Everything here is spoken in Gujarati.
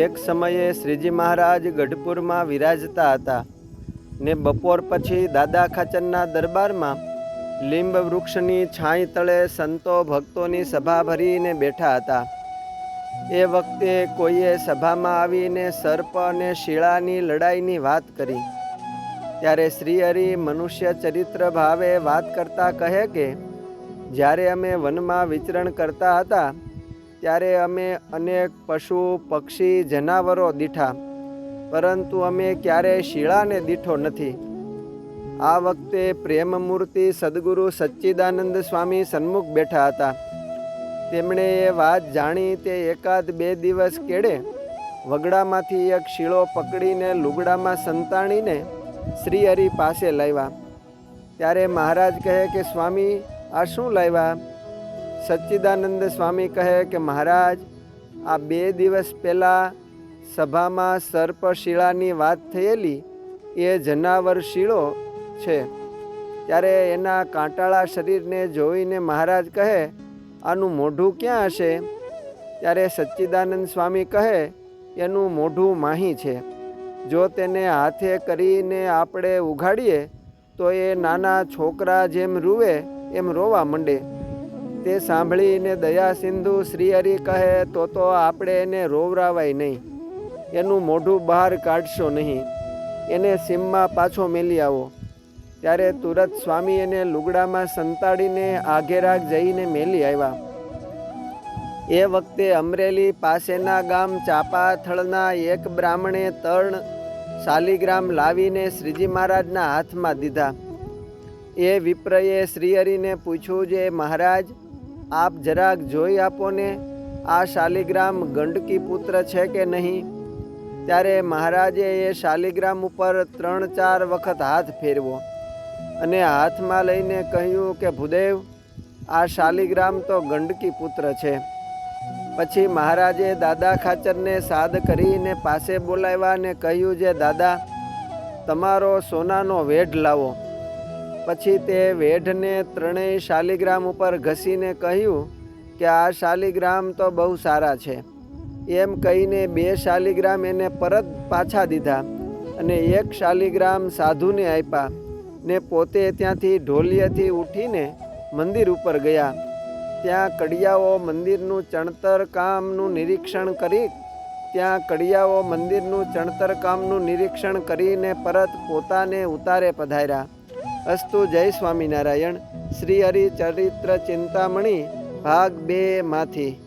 એક સમયે શ્રીજી મહારાજ ગઢપુરમાં વિરાજતા હતા ને બપોર પછી દાદા ખાચરના દરબારમાં લીંબ વૃક્ષની છાંય તળે સંતો ભક્તોની સભા ભરીને બેઠા હતા. એ વખતે કોઈએ સભામાં આવીને સર્પ અને શિળાની લડાઈની વાત કરી. ત્યારે શ્રીહરિ મનુષ્ય ચરિત્ર ભાવે વાત કરતા કહે કે, જ્યારે અમે વનમાં વિચરણ કરતા હતા ત્યારે અમે અનેક પશુ, પક્ષી, જનાવરો દીઠા. પરંતુ અમે ક્યારેય શિળાને દીઠો નથી. આ વખતે પ્રેમમૂર્તિ સદગુરુ સચ્ચિદાનંદ સ્વામી સન્મુખ બેઠા હતા. તેમણે એ વાત જાણી તે એકાદ બે દિવસ કેળે વગડામાંથી એક શીળો પકડીને લુગડામાં સંતાણીને શ્રીહરિ પાસે લાવ્યા. ત્યારે મહારાજ કહે કે, સ્વામી, આ શું લાવ્યા? સચ્ચિદાનંદ સ્વામી કહે કે, મહારાજ, આ બે દિવસ પહેલાં સભામાં સર્પશિળાની વાત થયેલી, એ જનાવર શીળો છે. ત્યારે એના કાંટાળા શરીરને જોઈને મહારાજ કહે, આનું મોઢું ક્યાં હશે? ત્યારે સચ્ચિદાનંદ સ્વામી કહે, એનું મોઢું માહી છે. જો તેને હાથે કરીને આપણે ઉઘાડીએ, તો એ નાના છોકરા જેમ રૂવે, એમ રોવા માંડે. તે સાંભળીને દયા સિંધુ શ્રીહરિ કહે, તો તો આપણે એને રોવરાવાય નહીં. એનું મોઢું બહાર કાઢશો નહીં. એને સીમમાં પાછો મેલી આવો. ત્યારે તુરત સ્વામી એને લુગડામાં સંતાડીને આઘેરાગ જઈને મેલી આવ્યા. એ વખતે અમરેલી પાસેના ગામ ચાપાથળના એક બ્રાહ્મણે તર્ણ શાલિગ્રામ લાવીને શ્રીજી મહારાજના હાથમાં દીધા. એ વિપ્રએ શ્રીહરિને પૂછ્યું, જે મહારાજ આપ જરાક જોઈ આપો ને, આ શાલિગ્રામ ગંડકી પુત્ર છે કે નહીં? ત્યારે મહારાજે એ શાલિગ્રામ ઉપર ત્રણ ચાર વખત હાથ ફેરવો અને હાથમાં લઈને કહ્યું કે, ભૂદેવ, આ શાલિગ્રામ તો ગંડકી પુત્ર છે. પછી મહારાજે દાદા ખાચરને સાદ કરીને પાસે બોલાવ્યા અને કહ્યું, જે દાદા, તમારો સોનાનો વેઢ લાવો. પછી તે વેઢને ત્રણેય શાલિગ્રામ ઉપર ઘસીને કહ્યું કે આ શાલિગ્રામ તો બહુ સારા છે. એમ કહીને બે શાલિગ્રામ એને પરત પાછા દીધા અને એક શાલિગ્રામ સાધુને આપ્યા ને પોતે ત્યાંથી ઢોલિયાથી ઉઠીને મંદિર ઉપર ગયા. ત્યાં કડિયાઓ મંદિરનું ચણતર કામનું નિરીક્ષણ કરી, ત્યાં કડિયાઓ મંદિરનું ચણતર કામનું નિરીક્ષણ કરીને પરત પોતાને ઉતારે પધાર્યા. અસ્તુ જય સ્વામિનારાયણ. શ્રી હરિ ચરિત્ર ચિંતામણી ભાગ બેમાંથી માંથી.